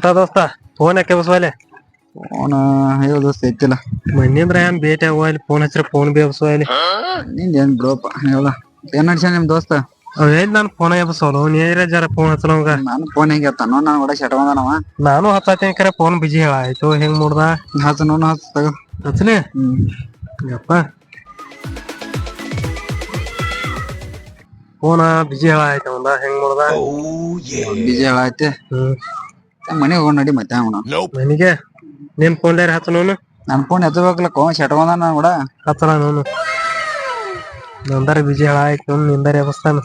ಅಂತ ದೋಸ್ತ? ಫೋನ್ ಯಾಕೆ ಬಸವಲೆ ಫೋನ್ ಹೇಳ ದೋಸ್ತ ಎತ್ತಿಲ್ಲ. ಮಣ್ಣಿಂದ್ರ ಏನ್ ಭೇಟಿ ಆಗುವಲ್ಲಿ ಫೋನ್ ಹಚ್ಚಿರ ಫೋನ್ ಬಿ ಬಸವಲೆ ನಿಂದ ಏನ್ ಬಿಡಪ್ಪ ಹೇಳ ಏನ್ ನಡ್ಸ್ಯಾನ ನಿಮ್ ದೋಸ್ತ? ಅವೇನ್ ಹೇಳಿ ನಾನು ಫೋನ್ ನೀ ನೀರ ಜರ ಫೋನ್ ಹಚ್ಚಲ ಅವಾಗ ನಾನು ಫೋನ್ ಹೆಂಗ್ ಎತ್ತಾನೋ ನಾನು ಕೂಡ ಶಟ ಬಂದನವ. ನಾನು ಹಚ್ಚತೀನಿ ಕರೆ ಫೋನ್ ಬಿಜಿ ಹೇಳ ಆಯ್ತು ಹೆಂಗ್ ಮುಡ್ದ? ಹಚ್ಚ ನೋಡ ಹಚ್ಚ ತಗೋ. ಹಚ್ಚಲಿ ಯಪ್ಪ. ಫೋನ ಬಿಜಿ ಹೇಳ ಆಯ್ತು ಅವಂದ ಹೆಂಗ್ ಮುಡ್ದ? ಬಿಜಿ ಹೇಳಾಯ್ತಿ ಹ್ಮ್. ಮನೆಗೆ ಹೋಗ್ ನಡಿ ಮತ್ತೆ ಅವನ ನನಗೆ? ನಿನ್ ಫೋನ್ಲಾರ ಹಚ್ಚ ನೋನು ನನ್ ಫೋನ್ ಎತ್ತಬೇಕಲ್ಲ ಕೋ ಶಟ ಬಂದ ನಾನು ಕೂಡ ಹತ್ತಲ ನೋನು ನಂದರ ಬಿಜಿ ಹೇಳ ಆಯ್ತು ನಿಂದರ ಅವಸ್ಥಾನ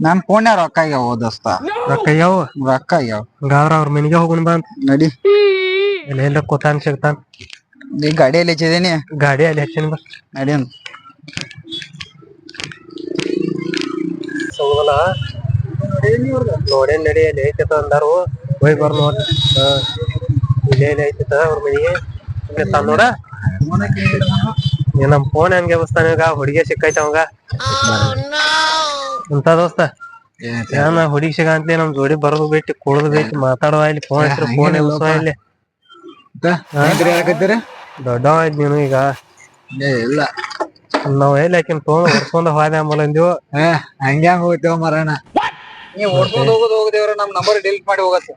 ನನ್ ಫೋನ್ ರೊಕ್ಕ ಆಗ್ಯಾವ ದೋಸ್ತ. ರೊಕ್ಕ ಯಾವ ರೊಕ್ಕ ಆಗ್ಯಾವ. ಹಂಗಾದ್ರ ಅವ್ರ ಮನೆಗೆ ಹೋಗೋಣ ಬಾ ಅಂತ. ನಡಿ. ಇಲ್ಲ ಎಲ್ಲ ಕೊತಾನ್ ಸಿಗ್ತಾನ? ಈ ಗಾಡಿಯಲ್ಲಿ ಹಚ್ಚಿದೀನಿ. ಗಾಡಿ ಅಲ್ಲಿ ಹಚ್ಚಿನ ಬಾ. ನಡಿ ಅಂತ. ಸೌದಲ್ಲ ನೋಡೇನ್ ನಡಿ ಅಲ್ಲಿ ಐತೆ ಅಂದಾರು ಹೋಗಿ ಬರ್ ನೋಡಿ. ಹಾ. ಇಲ್ಲೇ ಇಲ್ಲಿ ಐತತ ಅವ್ರ ಮನೆಗೆ. ನೋಡ. ಏ ನಮ್ ಫೋನ್ ಹೆಂಗೆ ಬಸ್ತಾನ ಈಗ ಹುಡುಗಿ ಸಿಕ್ಕೈತ ಅವಂಗ. ಅಂತ ದೋಸ್ತ. ಏನ ಹುಡುಗಿ ಸಿಗ ಅಂತ ನಮ್ ಜೋಡಿ ಬರೋದು ಬಿಟ್ಟು ಕುಡ್ದು ಬಿಟ್ಟು ಮಾತಾಡುವ ಇಲ್ಲಿ ಫೋನ್ ಹಚ್ಚಿರ ಫೋನ್ ಇಲ್ಲಿ. ಹೇಳಕತ್ತೀರ? ದೊಡ್ಡವ ಇದ್ ನೀನು ಈಗ. ಏ ಇಲ್ಲ. ನಾವ್ ಎಲ್ಲಿ ಆಕಿನ್ ಫೋನ್ ಹೊರ್ಸ್ಕೊಂಡ್ ಹೋದೆ ಆಮೇಲೆ ಅಂದಿವು ಹಂಗ್ಯಾಂಗ ಹೋಗ್ತೇವ ಮರಣ ನೀವ್ ಹೊಡ್ಕೊಂಡ್ ಹೋಗೋದು ಹೋಗದೇವ್ರ ನಮ್ ನಂಬರ್ ಡಿಲೀಟ್ ಮಾಡಿ ಹೋಗತ್ತೆ.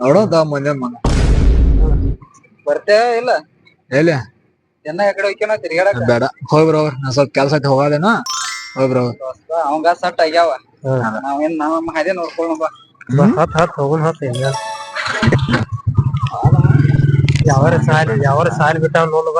ನೋಡೋದ ಮುಂದೆ ಮನ ಬರ್ತೇ ಇಲ್ಲ? ಎಲ್ಲಿ? ಎನ್ನ ಕಡೆ ಹೋಗ್ಯಾನ ತಿರ್ಗಾಡಕ ಬೇಡ. ಹೋಗ್ಬ್ರ ಬ್ರೋ ನಾ ಸ್ವಲ್ಪ ಕೆಲ್ಸ ಐತಿ ಹೋಗೋದೇನ. ಹೋಗಿ ಬ್ರೋ. ಅವಂಗ ಸಟ್ ಆಗ್ಯಾವ. ನಾವೇನ್ ನಾವ್ ಹಾಗೆ ನೋಡ್ಕೊಳ್ಳೋಣ ಬಾ. ಬಾ, ಹತ್ ಹತ್ ಹೋಗುನ್ ಹತ್ ಹೆಂಗ. ಯಾವಾರ ಸಾಲಿ ಯಾವಾರ ಸಾಲಿ ಬಿಟ್ಟಾವ ನೋಡ್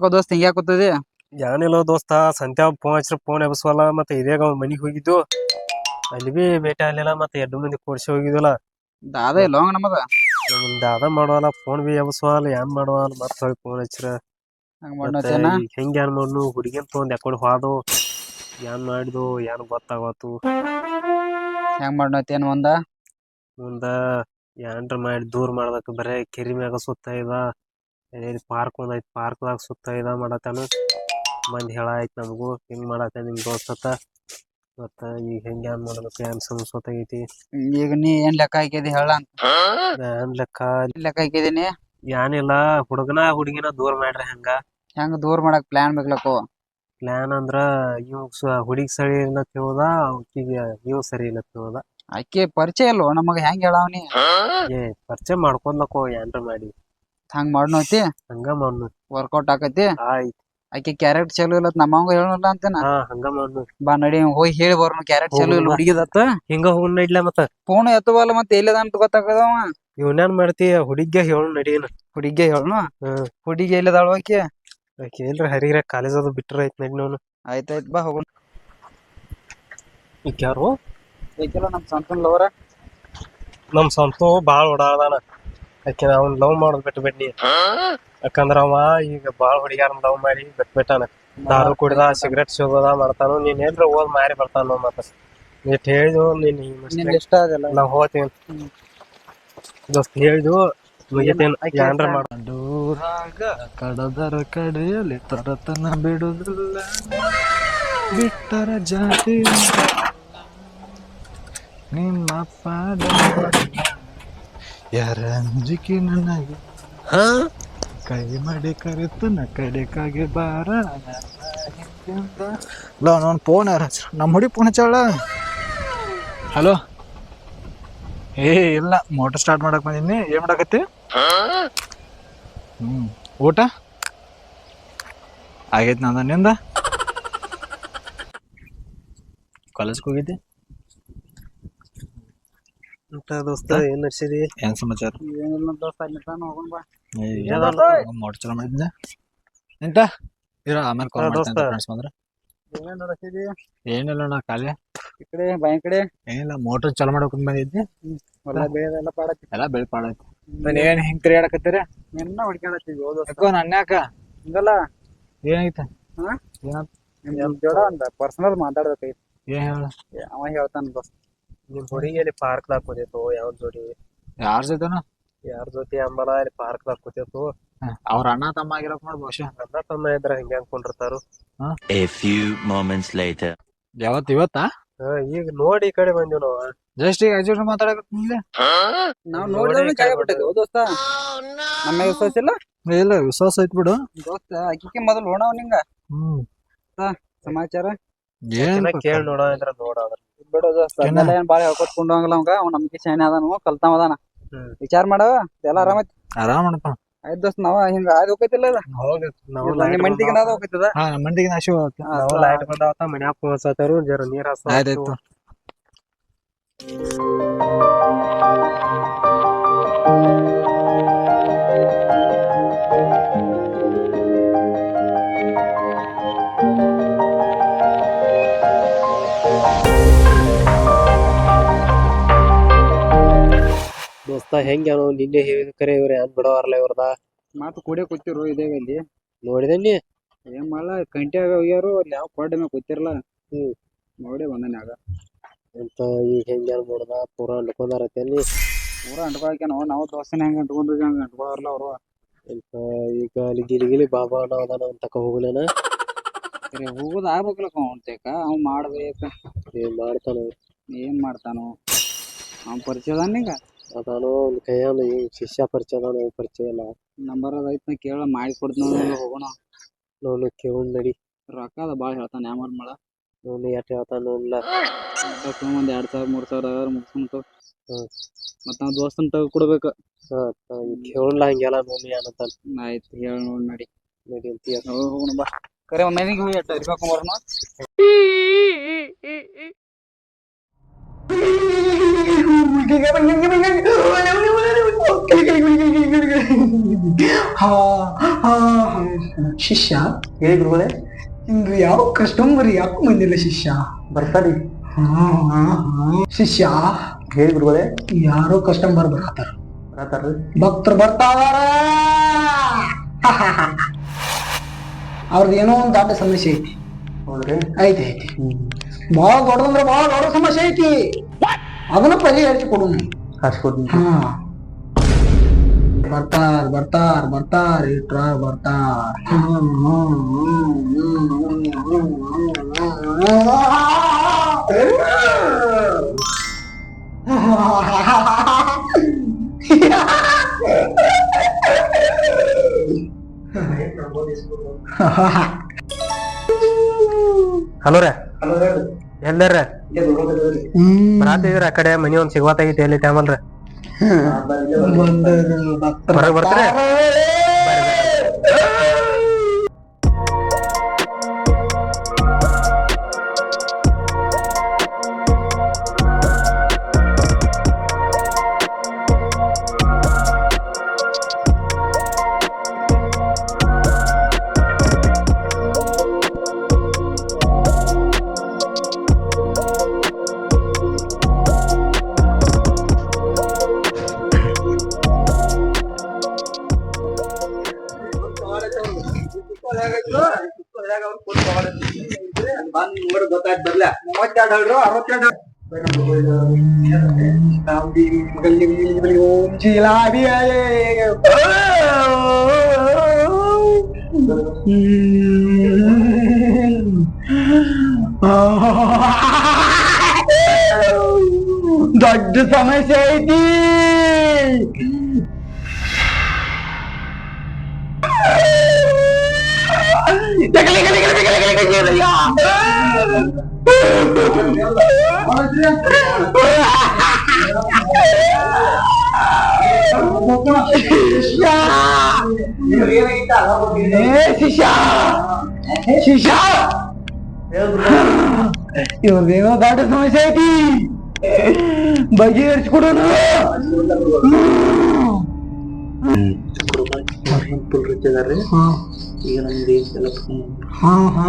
ಯಾಕೋ ದೋಸ್ತ ಹಿಂಗ್ಯಾಕ ಯಾಕೋತದಿ ಏನಿಲ್ಲ ದೋಸ್ತ ಸಂತ್ಯಾ ಫೋನ್ ಹಚ್ಚಿರ ಫೋನ್ ಎಬ್ಸವಲ್ಲ ಮತ್ತೆ ಇದೇಗ ಅವ್ನ ಮನಿಗ್ ಹೋಗಿದ್ದು? ಅಲ್ಲಿ ಬಿ ಭೇಟಿ ಆಗ್ಲಿಲ್ಲ ಮತ್ತೆ ಎರಡು ಮಂದಿ ಕೊಡ್ಸಿ ಹೋಗಿದ್ವಲ್ಲ. ದಾದ ನಮ್ಮದ? ನಮ್ದು ದಾದ ಮಾಡುವಲ್ಲ ಫೋನ್ ಬಿ ಎಬ್ಸವಲ್ಲ ಏನ್ ಮಾಡುವಲ್ಲ ಮತ್ತೆ ಹೋಗಿ ಫೋನ್ ಹಚ್ಚಿರ. ಹಂಗ ಮತ್ತೆ ಏನ್ ಮಾಡ್ನು ಹುಡುಗಿನ್ ತೊಗೊಂಡ್ ಯಾಕೊಂಡು ಹೋದು ಏನ್ ಮಾಡಿದ್ವು ಏನ್ ಗೊತ್ತಾಗತ್ತು ಹೆಂಗ್ ಮಾಡ್ನತೇನ ಒಂದ ಮುಂದ? ಏನ್ರ ಮಾಡಿ ದೂರ ಮಾಡ್ಬೇಕು ಬರೇ ಕೆರಿ ಮ್ಯಾಗ ಸುತ್ತ ಇದ. ಪಾರ್ಕ್ ಒಂದ್ ಐತಿ ಪಾರ್ಕ್ದಾಗ ಸುತ್ತ ಇದ ಮಾಡತ್ತಾನು. ಮಂದಿ ಹೇಳಾಯ್ತು ನಮಗೂ ಹಿಂಗ್ ಮಾಡತ್ತೆ ನಿಮ್ ದೋಸ್ತ ಮತ್ತ ಈಗ ಹೆಂಗ್ ಏನ್ ಮಾಡ್ಬೇಕು ಏನ್ ಸಮಸ್ಯೆ ಈಗ ನೀ ಏನ್ ಲೆಕ್ಕ ಹಾಕಿದಿ ಹೇಳ ಏನ್ ಲೆಕ್ಕ? ಲೆಕ್ಕ ಹಾಕಿದೀನಿ ಏನಿಲ್ಲ ಹುಡುಗನ ಹುಡುಗಿನ ದೂರ ಮಾಡ್ರಿ ಹೆಂಗ. ಹೆಂಗ್ ದೂರ ಮಾಡಕ್ ಪ್ಲಾನ್ ಬೇಕು ಪ್ಲಾನ್ ಅಂದ್ರ ಇವ್ ಹುಡುಗಿ ಸರಿ ಇಲ್ಲ ತಿಳ್ದ ಆಕಿಗೆ ಇವ್ ಸರಿ ಇಲ್ಲ ತಿಳ್ದ ಆಕೆ ಪರಿಚಯ ಇಲ್ವೋ? ನಮಗ ಹೆಂಗ್ ಹೇಳಾವನಿ ಏ ಪರಿಚಯ ಮಾಡ್ಕೊಂಡ್ಲಕ್ಕೋ ಏನ್ರ ಮಾಡಿ. ಹಂಗ್ ಮಾಡ್ನೋತಿ ಹಂಗ ಮಾಡ್ನು ವರ್ಕೌಟ್ ಆಕತಿ ಆಯ್ತ್. ಆಕಿ ಕ್ಯಾರೆಟ್ ಚಲೋ ಇಲ್ಲ ನಮ್ಮಂಗ ಹೇಳಲ್ಲ ಅಂತೇನ. ಹಾ ಹಂಗ ಮಾಡ್ನು ಬಾ ನಡಿ ಹೋಗಿ ಹೇಳಿ ಬರೋಣ ಕ್ಯಾರೆಟ್ ಚಲೋ ಇಲ್ಲ. ಹುಡುಗಿದತ್ತ. ಹಿಂಗ ಹೋಗ್ ನಡಿಲ ಮತ್ತ? ಫೋನ್ ಎತ್ತವಲ್ಲ ಮತ್ತೆ ಎಲ್ಲದ ಅಂತ ಗೊತ್ತಾಗದವ ಇವನೇನ್ ಮಾಡ್ತಿ? ಹುಡುಗಿಗೆ ಹೇಳು ನಡೀನ ಹುಡುಗಿ ಹೇಳನು? ಹುಡುಗಿ ಎಲ್ಲದಾಳು ಆಕೆ? ಆಕೆ ಎಲ್ರ ಹರಿಗ್ರ ಕಾಲೇಜ್ ಅದು ಬಿಟ್ರ ಐತ್ ನಡಿ. ನೋನು ಆಯ್ತಾಯ್ತ್ ಬಾ ಹೋಗೋಣ ಈಗ ಯಾರು? ಬೇಕಿಲ್ಲ ನಮ್ ಸಂತನ್ ಲವರ? ನಮ್ಮ ಸಂತೋ ಬಾಳ ಓಡಾಡದಾನ. ಆಕಿ ಅವ್ನ ಲವ್ ಮಾಡೋದ್ ಬಿಟ್ಟು ಬಿಡ್ಲಿ ಯಾಕಂದ್ರ ಅವ ಈಗ ಬಾಳ ಹುಡುಗ್ಯಾರನ್ ಲವ್ ಮಾಡಿ ಬಿಟ್ ಬಿಟ್ಟಾನ ದಾರು ಕುಡಿದ ಸಿಗರೇಟ್ ಸಿಗೋದ ಮಾಡ್ತಾನು ನೀನ್ ಎಲ್ರ ಓದ್ ಮಾರಿ ಬರ್ತಾನ ಮತ್ತ. ನೀಟ್ ಹೇಳಿದು ನೀನ್ ಇಷ್ಟ ಆಗಲ್ಲ ನಾವ್ ಹೋತೀನಿ ದೋಸ್ತ್ ಹೇಳಿದು ಮುಗಿತೇನು. ಏನ್ರ ಮಾಡ ದೂರಾಗ ಕಡದರ ಕಡೆಯಲ್ಲಿ ತರತನ ಬಿಡುದಿಲ್ಲ. ಬಿಟ್ಟರ ಜಾತಿ. ನಿಮ್ಮ ಪಾದ ಯಾರ ಅಂಜಿಕೆ ನನಗೆ ಕೈ ಮಾಡಿ ಕರೆತು ನ ಕಡೆಕಾಗೆ ಬಾರ. ಲೋ ನಾನು ಫೋನ್ ಯಾರ ನಮ್ಮ ಹುಡಿ ಫೋನ್ ಹಚ್ಚಾಳ? ಹಲೋ? ಏ ಇಲ್ಲ ಮೋಟರ್ ಸ್ಟಾರ್ಟ್ ಮಾಡಕ್ ಬಂದಿನಿ. ಏನ್ ಮಾಡಕತ್ತಿ? ಹ್ಮ್ ಊಟ? ಆಗೈತ್ ನಂದ. ನಿಂದ? ಕಾಲೇಜ್ಗೆ ಹೋಗಿದ್ದೆ? ದೋಸ್ತ ಏನ್ ನಡ್ಸಿದಿ? ಏನ್ ಸಮಾಚಾರ? ಏನಿಲ್ಲ. ಮೋಟರ್ ಚಲೋ ಮಾಡಿದ್ದೆ ಎಂತ ಇರ ಆಮೇಲೆ ಕಾಲ್ ಹಾ, ಮಾಡ್ತೇನೆ ದೋಸ್ತ. ಫ್ರೆಂಡ್ಸ್ ಬಂದ್ರೆ. ಏನ್ ನೋಡತ್ತಿದಿ ಏನಿಲ್ಲ ನಾ ಖಾಲಿ. ಈ ಕಡೆ ಬಾಯಿ ಕಡೆ? ಏನಿಲ್ಲ ಮೋಟರ್ ಚಾಲು ಮಾಡ್ಬೇಕು ಬಂದಿದ್ದೆ. ಹೊಲ ಪಾಡತ್ತಿ ಎಲ್ಲ ಬೆಳ್ಪಾಡೈತಿ ಏನ್ ಹಿಂಗ್ ತಿರ್ಗಾಡಕತ್ತೀರಿ? ನಿನ್ನ ನನ್ಯಾಕ ಹಿಂಗಲ್ಲ. ಏನಾಯ್ತ? ಹಾ? ಏನಾತ್? ನಿಮ್ ಜೋಡ ಒಂದ ಪರ್ಸನಲ್ ಮಾತಾಡ್ಬೇಕಾಗಿತ್ತು ಏನ್ ಹೇಳ? ಅವ ಹೇಳ್ತಾನ ದೋಸ್ತ. ನಿಮ್ ಪಾರ್ಕ್ ಲಾಕ್ ಕೂತಿತ್ತು ಯಾವ ಜೋಡಿ? ಯಾರ ಜೊತೆನ? ಯಾರ ಜೊತೆ ಅಂಬಲ ಅಲ್ಲಿ ಪಾರ್ಕ್ ದಾಗ ಕೂತಿತ್ತು ಅವ್ರ ಅಣ್ಣ ತಮ್ಮ ಆಗಿರಕ್ ನೋಡ್ ಬಹುಶಃ. ಅಣ್ಣ ತಮ್ಮ ಇದ್ರ ಹಿಂಗೆ ಅನ್ಕೊಂಡಿರ್ತಾರು ಎ ಫ್ಯೂ ಮೊಮೆಂಟ್ಸ್ ಲೈಟರ್ ಯಾವತ್ ಇವತ್ತಾ? ಈಗ ನೋಡಿ ಈ ಕಡೆ ಬಂದಿವ್ ನಾವು. ಜಸ್ಟ್ ಈಗ ಅಜ್ಜಿ ಮಾತಾಡಕತ್ತಿದ್ಲೆ ನಾವ್ ನೋಡಿ ನೋಡಿದ್ರೆ ಜಾಗ ಬಿಟ್ಟಿದ್ವಿ ಓ ದೋಸ್ತ ನಮ್ಮ ವಿಶ್ವಾಸ ಇಲ್ಲ? ಇಲ್ಲ ವಿಶ್ವಾಸ ಐತ್ ಬಿಡು. ದೋಸ್ತ ಅಕ್ಕಿಗೆ ಮೊದಲು ನೋಡವ್ ನಿಂಗ. ಹ್ಮ್. ಸಮಾಚಾರ? ಏನ್ ಕೇಳಿ ನೋಡ ಇದ್ರ ನೋಡ ಅದ್ರ ಬಿಡು ದೋಸ್ತ ಏನ? ಬಾಳ ಹೇಳ್ಕೊಟ್ಕೊಂಡು ಹಂಗಲ್ಲ ಅವಂಗ. ಅವ್ನ ನಮ್ಗೆ ಶಾನೆ ಅದಾನು ಕಲ್ತಾವ ಅದಾನ. ವಿಚಾರ ಮಾಡವ ಎಲ್ಲ ಆರಾಮೈತಿ ಆರಾಮ್ ಅಣ್ಣಪ್ಪ ಆಯ್ತು ದೋಸ್ತ ನಾವ ಹಿಂಗ ಆದ್ ಹೋಗೈತಿಲ್ಲ ಅದ ನಿಮ್ಮ ಮಂಟಿಗೆ ನಾದ ಹೋಗೈತದ ಹಾ ನಮ್ಮ ಮಂದಿಗೆ ನಾಶು ನಾವು ಲೈಟ್ ಬಂದಾವತ್ತ ಮನ್ಯಾಗ ಪೋಸತಾರು ಜರ ನೀರ್ Thank ಆಯ್ತಾಯ್ತು ದೋಸ್ತ ಹೆಂಗ ನಿನ್ನೆ ಹೇಳಿದ ಕರೆ ಇವ್ರ ಏನ್ ಬಿಡವಾರಲ್ಲ ಇವ್ರದ. ಮಾತು ಕೂಡೇ ಕೂತಿರು ಇದೆ ಇಲ್ಲಿ ನೋಡಿದೇನಿ ಏನ್ ಮಾಡಲ್ಲ ಕಂಟ್ಯಾಗ ಹೋಗ್ಯಾರು ಅಲ್ಲಿ ಯಾವ ಕೋಟೆ ಮೇಲೆ ಕೂತಿರಲ್ಲ ಹ್ಮ್. ನೋಡಿ ಬಂದನೆ ಆಗ. ಅಂತ ಈಗ ಹೆಂಗ ನೋಡ್ದ ಪೂರಾ ಅನ್ಕೊಂಡಾರತ್ತೇನಿ ಪೂರ ಅಂಟ್ಕೊಳಕೇನೋ ನಾವು ದೋಸ್ತನ ಹೆಂಗ್ ಅಂಟ್ಕೊಂಡ್ರಿ ಹಂಗ ಅಂಟ್ಕೊಳಾರಲ್ಲ ಅವ್ರು. ಅಂತ ಈಗ ಅಲ್ಲಿ ಗಿಲಿ ಬಾಬಾ ಅಣ್ಣ ಅದಾನ ಅಂತಕ ಹೋಗ್ಲೇನ? ಸರಿ ಹೋಗೋದ್ ಆಗ್ಬೇಕಲ್ಲ ಅವ್ನ್ತೇಕ ಅವ್ ಮಾಡ್ಬೇಕ. ಏನ್ ಮಾಡ್ತಾನ? ಏನ್ ಮಾಡ್ತಾನೋ? ಅವ್ನ ಪರಿಚಯದ ಅದಾನ ಈಗ? ಅದಾನೋ ಒಂದ್ ಕೈಯಾನ ಈ ಶಿಷ್ಯ ಪರಿಚಯ ಅದಾನ ಪರಿಚಯ ಇಲ್ಲ. ನಂಬರ್ ಅದ ಐತ್ ನಾ ಕೇಳ ಮಾಡಿ ಕೊಡ್ತೀನಿ ಹೋಗೋಣ. ನೋನು ಕೇಳ್ ನಡಿ. ರೊಕ್ಕ ಅದ ಭಾಳ ಹೇಳ್ತಾನ ಯಾಮರ್ ಮಾಡ ನೋನು ಎಷ್ಟು ಹೇಳ್ತಾನ ನೋಡ್ಲ ಒಂದ್ ಎರಡ್ ಸಾವಿರ ಮೂರ್ ಸಾವಿರ ಅದಾರ ಮುಗಿಸ್ಕೊಂತು. ಮತ್ತ ನಾವ್ ದೋಸ್ತನ್ ತಗ ಕೊಡ್ಬೇಕ. ಹಾ ಹಂಗೆಲ್ಲ ನೋನು ಏನಂತ ಆಯ್ತು ಹೇಳ ನೋಡ್ ನಡಿ. ನಡಿ ಅಂತೀಯ ಹೋಗೋಣ ಬಾ. ಕರೆ ಮನೆಗೆ ಹೋಗಿ ಅಟ್ಟ ಇರ್ಕೊಂಬರೋಣ ಶಿಷ್ಯ ಹೇಳಿ ಗುರುಗಳೇ ಇಂದು ಯಾವ ಕಸ್ಟಮರ್ ಯಾಕೆ ಬಂದಿಲ್ಲ ಶಿಷ್ಯ? ಬರ್ತಾರಿ. ಶಿಷ್ಯ ಹೇಳಿ ಗುರುಗಳೇ ಯಾರೋ ಕಸ್ಟಮರ್ ಬರ್ತಾರ ಬರತಾರ ಭಕ್ತರು ಬರ್ತಾರ ಅವ್ರದ್ದು ಏನೋ ಒಂದು ದೊಡ್ಡ ಸಮಸ್ಯೆ ಐತಿ. ಹೌದ್ರಿ. ಐತಿ ಐತಿ. ಭಾಳ ದೊಡ್ಡದಂದ್ರೆ ಭಾಳ ದೊಡ್ಡ ಸಮಸ್ಯೆ ಐತಿ. ಅದನ್ನ ಪರಿಹರಿಸಿ ಕೊಡು ಹರಿಸ್ಕೊಡ್ತೀನಿ ಹಾ ಬರ್ತಾರ ಬರ್ತಾರ ಬರ್ತಾರ ಇಟ್ರ ಬರ್ತಾರ ಹಲೋ ರೀ ಎಲ್ಲರ ಬರಾತಿದ್ರ ಆ ಕಡೆ ಮನಿ ಒಂದ್ ಸಿಗ್ವಾತಾಗೈತಿ ಎಲ್ಲಿ ಟ್ಯಾಮಲ್ರಿ ಹೊರಗ್ ಬರ್ತೀರಿ? ಓಂ ಜಿಲಾಬಿ ದೊಡ್ಡ ಸಮಸ್ಯೆ ಐತಿ ಶಿಷ್ಯ ಏ ಶಿಷ್ಯ ಶಿಷ್ಯ ಇವ್ರದೇನೋ ದಾಟ ಸಮಸ್ಯೆ ಐತಿ ಬಗೆಹರಿಸ್ಕೊಡೋಣ ಕುರ್ಬಾನ್ ರೀ ಈಗ ನಮ್ದು ಕೆಲಸ ಹಾ ಹಾ.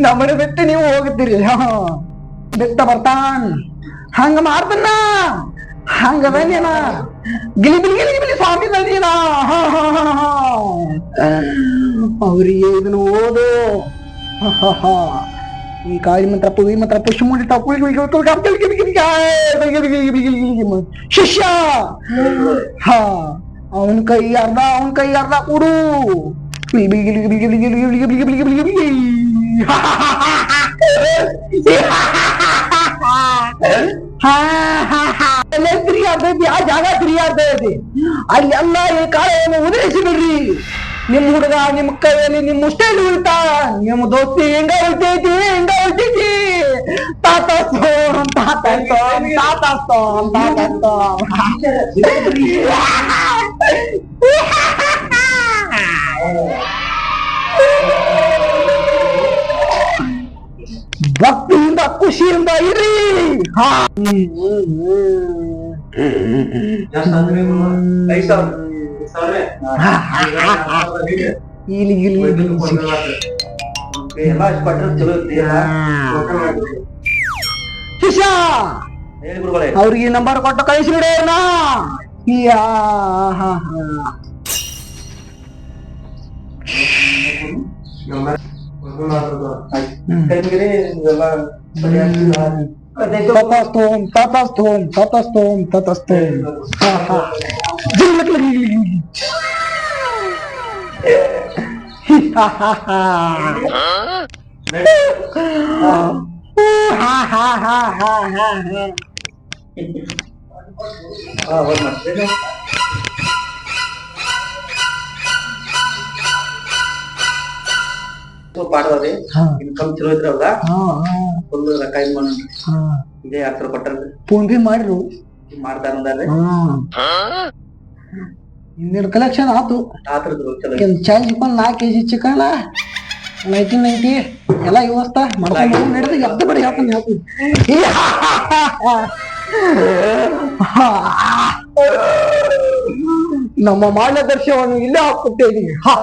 ನಮ್ಮನೆ ಬಿಟ್ಟು ನೀವು ಹೋಗ್ತೀರಿ ಬಿಟ್ಟ ಬರ್ತಾನ್ ಹಂಗ ಮಾಡ್ತನ ಹಂಗ ನೀನ ಗಿಲಿ ಬಿಲಿ ಗಿಲಿ ಬಿಲಿ ಸ್ವಾಮಿ ನೀನ ಅವ್ರಿಗೆ ಇದನ್ನ ಓದು ಈ ಕಾಳಿ ಮಂತ್ರ ಪುವಿ ಮಂತ್ರ ಪುಷ್ ಮುಂದಿಟ್ಟ ಶಿಷ್ಯ ಅವನ ಕೈ ಅರ್ಧ ಅವನ ಕೈ ಅರ್ಧ ಕೊಡು ತ್ರೀ ಆಗ್ತೈತಿ ಆ ಜಾಗ ತ್ರೀ ಆಗ್ತಾ ಐತಿ ಅಲ್ಲಿ ಎಲ್ಲ ಈ ಕಾಳವನ್ನು ಉದಯಿಸಿ ಬಿಡ್ರಿ ನಿಮ್ ಹುಡುಗ ನಿಮ್ ಕೈಯಲ್ಲಿ ನಿಮ್ ಮುಷ್ಟೇಲಿ ಉಳ್ತಾ ನಿಮ್ ದೋಸ್ತಿ ಹೆಂಗ ಉಳ್ತೈತಿ ಹೆಂಗ ಉಳ್ತೈತಿ ತಾತ ತಾತ ತಾತ ತಾತ ಭಕ್ತಿಯಿಂದ ಖುಷಿಯಿಂದ ಇರಿ. ಹಾ. ಇಲ್ಲಿ ಇಲ್ಲಿ ಶಿಷ್ಯ! ಅವ್ರಿಗೆ ನಂಬರ್ ಕೊಟ್ಟು ಕಳಿಸಿಬಿಡೋಣ. ಯಾ ಹಾ ಹಾ. ತತಸ್ತೋಂ ತತಸ್ತೋಂ ತತಸ್ತೋಂ ತತಸ್ತೋಂ ಹಾ ಇನ್ಕಮ್ ಚಲೋ ಇದ್ರಲ್ಲ. ಫುಲ್ ರೊಕ್ಕ ಇದ್ ಮಾಡೋಣ ಇದೇ ಫೋನ್ ಪೇ ಮಾಡ್ರು. ಮಾಡ್ತಾರ ಇನ್ನೆರಡು ಕಲೆಕ್ಷನ್ ಆತು. ಚಾರ್ಜ್ ಚಲೋ ನಾಲ್ಕು ಚಿಕನ್ ನೈನ್ಟೀನ್ ನೈನ್ಟಿ ಎಲ್ಲ ವ್ಯವಸ್ಥೆ ಮಾಡ್ಕೊಂಡು ನಡೆದು ಎದ್ದು ನಮ್ಮ ಮಾರ್ಗದರ್ಶವನ್ನು ಇಲ್ಲೇ ಹಾಕ್ಬಿಟ್ಟೆ ಇದೀನಿ. ಹಾ.